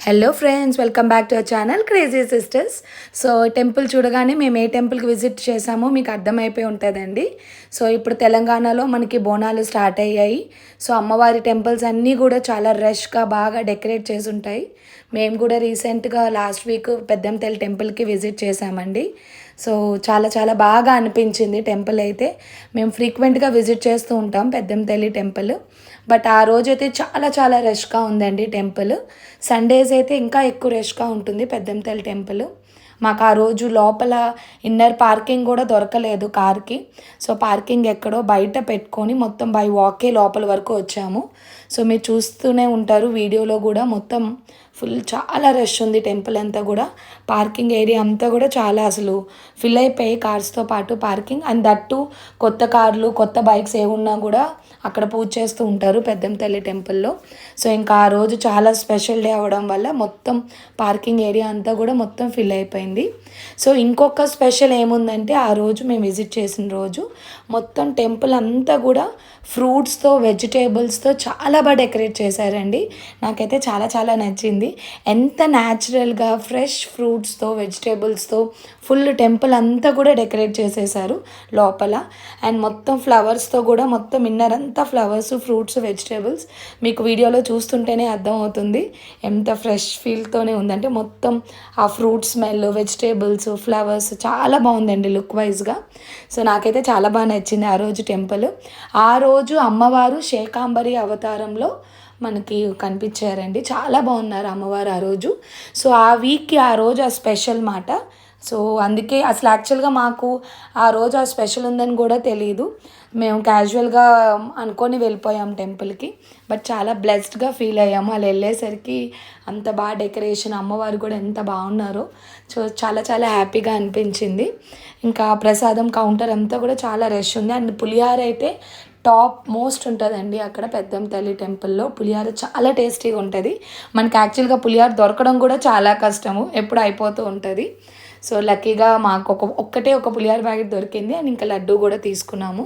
Hello friends welcome back to our channel crazy sisters so temple చూడగానే మేము ఏ టెంపుల్కి visit చేసామో మీకు అర్థమైపోయి ఉంటుందండి. సో ఇప్పుడు తెలంగాణలో మనకి బోనాలు స్టార్ట్ అయ్యాయి. సో అమ్మవారి టెంపుల్స్ అన్నీ కూడా చాలా రష్గా బాగా డెకరేట్ చేసి ఉంటాయి. మేము కూడా రీసెంట్గా లాస్ట్ వీక్ పెద్దంతెల్ టెంపుల్కి విజిట్ చేసామండి సో చాలా చాలా బాగా అనిపించింది టెంపుల్ అయితే. మేము ఫ్రీక్వెంట్గా విజిట్ చేస్తూ ఉంటాం పెద్దంతెల్లి టెంపుల్ బట్ ఆ రోజు అయితే చాలా చాలా రష్గా ఉందండి టెంపుల్. సండేస్ అయితే ఇంకా ఎక్కువ రష్గా ఉంటుంది పెద్దంతల్లి టెంపుల్. మాకు ఆ రోజు లోపల ఇన్నర్ పార్కింగ్ కూడా దొరకలేదు కార్కి. సో పార్కింగ్ ఎక్కడో బయట పెట్టుకొని మొత్తం బై వాకే లోపల వరకు వచ్చాము. సో మీరు చూస్తూనే ఉంటారు వీడియోలో కూడా మొత్తం ఫుల్ చాలా రష్ ఉంది టెంపుల్ అంతా కూడా. పార్కింగ్ ఏరియా అంతా కూడా చాలా అసలు ఫిల్ అయిపోయి కార్స్తో పాటు పార్కింగ్. అండ్ దట్టు కొత్త కార్లు కొత్త బైక్స్ ఏమున్నా కూడా అక్కడ పూజ చేస్తూ ఉంటారు పెద్దం తల్లి టెంపుల్లో. సో ఇంకా ఆ రోజు చాలా స్పెషల్ డే అవ్వడం వల్ల మొత్తం పార్కింగ్ ఏరియా అంతా కూడా మొత్తం ఫిల్ అయిపోయింది. సో ఇంకొక స్పెషల్ ఏముందంటే ఆ రోజు మేము విజిట్ చేసిన రోజు మొత్తం టెంపుల్ అంతా కూడా ఫ్రూట్స్తో వెజిటేబుల్స్తో చాలా బాగా డెకరేట్ చేశారండి. నాకైతే చాలా చాలా నచ్చింది. ఎంత న్యాచురల్గా ఫ్రెష్ ఫ్రూట్స్తో వెజిటేబుల్స్తో ఫుల్ టెంపుల్ అంతా కూడా డెకరేట్ చేసేసారు లోపల. అండ్ మొత్తం ఫ్లవర్స్తో కూడా మొత్తం ఇన్నర్ అంతా ఫ్లవర్స్ ఫ్రూట్స్ వెజిటేబుల్స్ మీకు వీడియోలో చూస్తుంటేనే అర్థమవుతుంది. ఎంత ఫ్రెష్ ఫీల్తోనే ఉందంటే మొత్తం ఆ ఫ్రూట్ స్మెల్ వెజిటేబుల్స్ ఫ్లవర్స్ చాలా బాగుందండి లుక్ వైజ్గా. సో నాకైతే చాలా బాగా నచ్చింది ఆ రోజు టెంపుల్. ఆ రోజు అమ్మవారు శేకాంబరి అవతారంలో మనకి కనిపించారండి. చాలా బాగున్నారు అమ్మవారు ఆ రోజు. సో ఆ వీక్కి ఆ రోజు ఆ స్పెషల్ మాట. సో అందుకే అసలు యాక్చువల్గా మాకు ఆ రోజు ఆ స్పెషల్ ఉందని కూడా తెలియదు మేము క్యాజువల్గా అనుకొని వెళ్ళిపోయాం టెంపుల్కి. బట్ చాలా బ్లెస్డ్గా ఫీల్ అయ్యాము. అలా వెళ్ళేసరికి అంత బాగా డెకరేషన్ అమ్మవారు కూడా ఎంత బాగున్నారో. సో చాలా చాలా హ్యాపీగా అనిపించింది. ఇంకా ప్రసాదం కౌంటర్ అంతా కూడా చాలా రష్ ఉంది. అండ్ పులిహార అయితే టాప్ మోస్ట్ ఉంటుందండి అక్కడ పెద్దం తల్లి టెంపుల్లో. పులిహార చాలా టేస్టీగా ఉంటుంది. మనకి యాక్చువల్గా పులిహార దొరకడం కూడా చాలా కష్టము ఎప్పుడు అయిపోతూ ఉంటుంది. సో లక్కీగా మాకు ఒక ఒక్కటే ఒక పులిహార ప్యాకెట్ దొరికింది. అండ్ ఇంకా లడ్డు కూడా తీసుకున్నాము.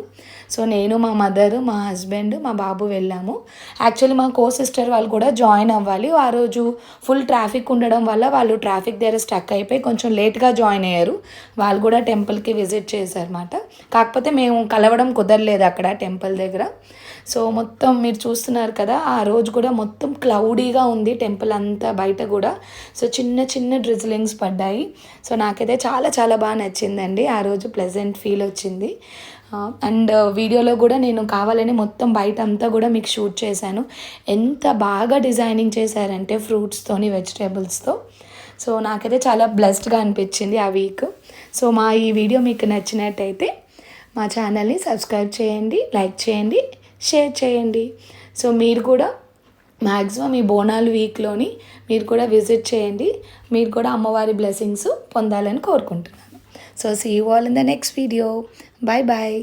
సో నేను మా మదర్ మా హస్బెండ్ మా బాబు వెళ్ళాము. యాక్చువల్లీ మా కో సిస్టర్ వాళ్ళు కూడా జాయిన్ అవ్వాలి. ఆ రోజు ఫుల్ ట్రాఫిక్ ఉండడం వల్ల వాళ్ళు ట్రాఫిక్ దగ్గర స్టక్ అయిపోయి కొంచెం లేట్గా జాయిన్ అయ్యారు. వాళ్ళు కూడా టెంపుల్కి విజిట్ చేశారన్నమాట. కాకపోతే మేము కలవడం కుదరలేదు అక్కడ టెంపుల్ దగ్గర. సో మొత్తం మీరు చూస్తున్నారు కదా ఆ రోజు కూడా మొత్తం క్లౌడీగా ఉంది టెంపుల్ అంతా బయట కూడా. సో చిన్న చిన్న డ్రిజ్లింగ్స్ పడ్డాయి. సో నాకైతే చాలా చాలా బాగా నచ్చిందండి. ఆ రోజు ప్లెజెంట్ ఫీల్ వచ్చింది. అండ్ వీడియోలో కూడా నేను కావాలని మొత్తం బయట అంతా కూడా మీకు షూట్ చేశాను. ఎంత బాగా డిజైనింగ్ చేశారంటే ఫ్రూట్స్తోని వెజిటేబుల్స్తో సో నాకైతే చాలా బ్లెస్డ్గా అనిపించింది ఆ వీక్ సో మా ఈ వీడియో మీకు నచ్చినట్టయితే మా ఛానల్ని సబ్స్క్రైబ్ చేయండి లైక్ చేయండి షేర్ చేయండి. సో మీరు కూడా మ్యాక్సిమం ఈ బోనాలు వీక్లోని మీరు కూడా విజిట్ చేయండి. మీరు కూడా అమ్మవారి బ్లెస్సింగ్స్ పొందాలని కోరుకుంటున్నాను. So see you all in the next video bye bye